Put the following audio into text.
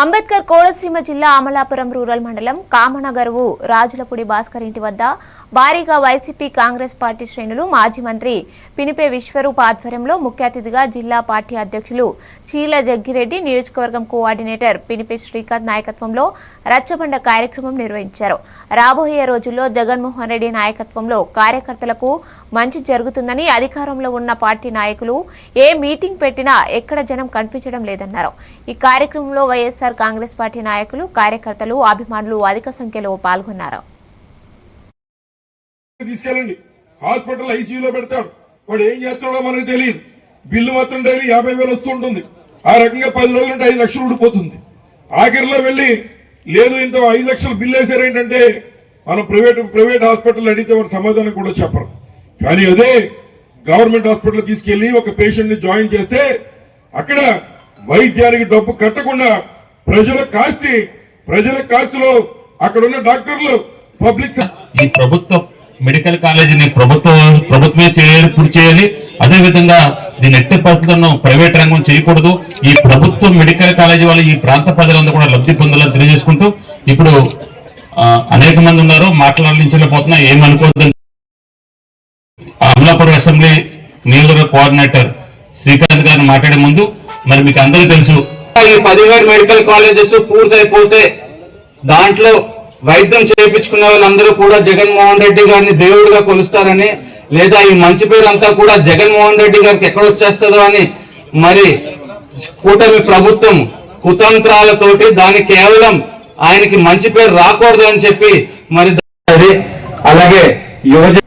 అంబేద్కర్ కోనసీమ జిల్లా అమలాపురం రూరల్ మండలం కామనగరువు రాజులపూడి భాస్కర్ ఇంటి వద్ద భారీగా వైసీపీ కాంగ్రెస్ పార్టీ శ్రేణులు మాజీ మంత్రి పినిపే విశ్వరూప్ ఆధ్వర్యంలో ముఖ్య అతిథిగా జిల్లా పార్టీ అధ్యక్షులు చీల జగ్గిరెడ్డి నియోజకవర్గం కోఆర్డినేటర్ పినిపే శ్రీకాంత్ నాయకత్వంలో రచ్చబండ కార్యక్రమం నిర్వహించారు. రాబోయే రోజుల్లో జగన్మోహన్ రెడ్డి నాయకత్వంలో కార్యకర్తలకు మంచి జరుగుతుందని అధికారంలో ఉన్న పార్టీ నాయకులు ఏ మీటింగ్ పెట్టినా ఎక్కడ జనం కనిపించడం లేదన్నారు. ఈ కార్యక్రమంలో వైఎస్ఆర్ కాంగ్రెస్ పార్టీ నాయకులు కార్యకర్తలు అభిమానులు అధిక సంఖ్యలో పాల్గొన్నారు. తీసుకెళ్ళండి. హాస్పిటల్ ఐసీయూలో పెడతాడు. వాడు ఏం చేస్తాడో మనకు తెలియదు. బిల్లు మాత్రం డైలీ యాభై వేలు వస్తుంటుంది ఆ రకంగా పది రోజులు నుండి ఐదు లక్షలు ఊడిపోతుంది. ఆఖరిలో వెళ్ళి లేదు ఇంత ఐదు లక్షలు బిల్లు వేసారు ఏంటంటే మనం ప్రైవేట్ ప్రైవేట్ హాస్పిటల్ అడిగితే వాడు సమాధానం కూడా చెప్పరు. కానీ అదే గవర్నమెంట్ హాస్పిటల్ తీసుకెళ్ళి ఒక పేషెంట్ని జాయిన్ చేస్తే అక్కడ వైద్యానికి డబ్బు కట్టకుండా ప్రజల కాస్తి ప్రజల కాస్తిలో అక్కడ ఉన్న డాక్టర్లు పబ్లిక్ ఈ ప్రభుత్వ మెడికల్ కాలేజీని ప్రభుత్వం ప్రభుత్వమే చేయాలి పూర్తి చేయాలి. అదే విధంగా దీని ఎట్టి పరిస్థితులను ప్రైవేట్ రంగం చేయకూడదు. ఈ ప్రభుత్వ మెడికల్ కాలేజీ వాళ్ళు ఈ ప్రాంత ప్రజలందరూ కూడా లబ్ధి పొందాలని తెలియజేసుకుంటూ ఇప్పుడు అనేక మంది ఉన్నారు. మాట్లాడించలేకపోతున్నా ఏమనుకోవద్దని. అమలాపురం అసెంబ్లీ నియోజకవర్గ కోఆర్డినేటర్ శ్రీకాంత్ గారిని మాట్లాడే ముందు మరి మీకు అందరికీ తెలుసు ఈ పదిహేడు మెడికల్ కాలేజెస్ పూర్తయిపోతే దాంట్లో వైద్యం చేయించుకున్న వాళ్ళందరూ కూడా జగన్మోహన్ రెడ్డి గారిని దేవుడిగా కొలుస్తారని లేదా ఈ మంచి పేరు అంతా కూడా జగన్మోహన్ రెడ్డి గారికి ఎక్కడ వచ్చేస్తుందో అని మరి కూటమి ప్రభుత్వం కుతంత్రాలతోటి దాని కేవలం ఆయనకి మంచి పేరు రాకూడదు అని చెప్పి మరి అలాగే యువజ